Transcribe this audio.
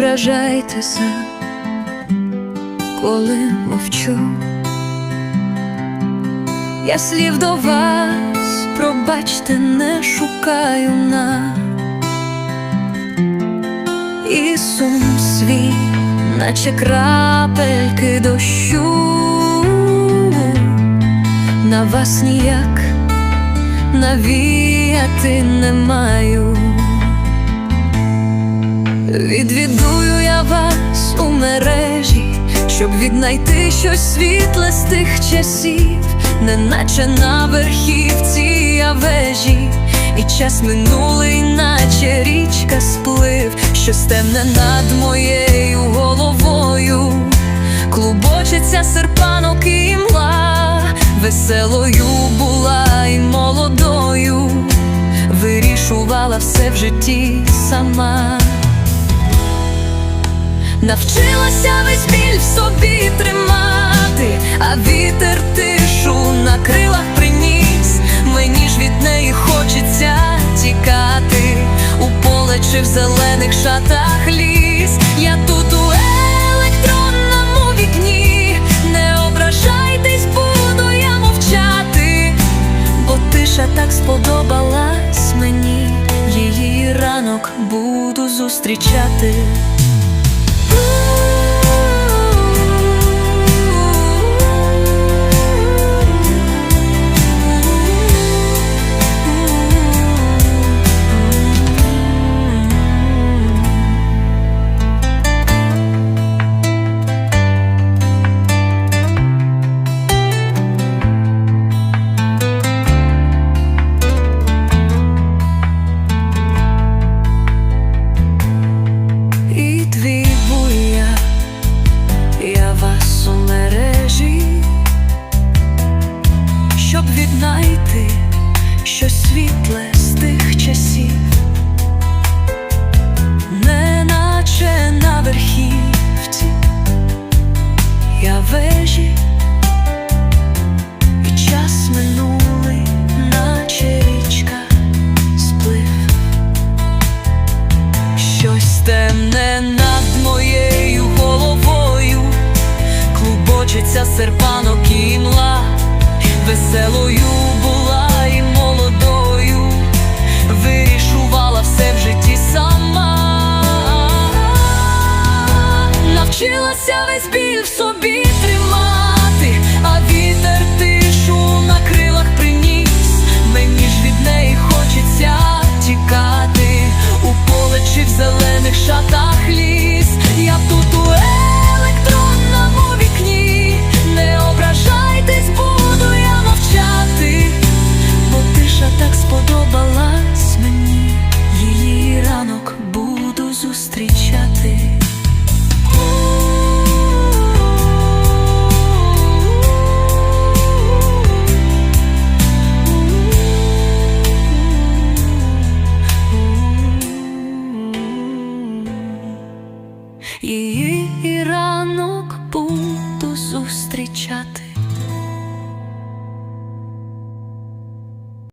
ображайтеся, коли мовчу. Я слів до вас, пробачте, не шукаю на і сум свій, наче крапельки дощу, на вас ніяк навіяти не маю. Відвідую я вас у мережі, щоб віднайти щось світле з тих часів, неначе на верхівці я вежі, і час минулий, наче річка сплив, що стемне над моєю головою, клубочиться серпанок і мла, веселою була і молодою, вирішувала все в житті сама. Навчилася весь біль в собі тримати, а вітер тишу на крилах приніс. Мені ж від неї хочеться тікати у поле чи в зелених шатах ліс. Я тут у електронному вікні. Не ображайтесь, буду я мовчати, бо тиша так сподобалась мені. Її ранок буду зустрічати. І віднайти щось світле з тих часів, неначе на верхівці, я вежі, і час минулий, наче річка сплив. Щось темне над моєю головою, клубочиться серпанок собі тримати, çatı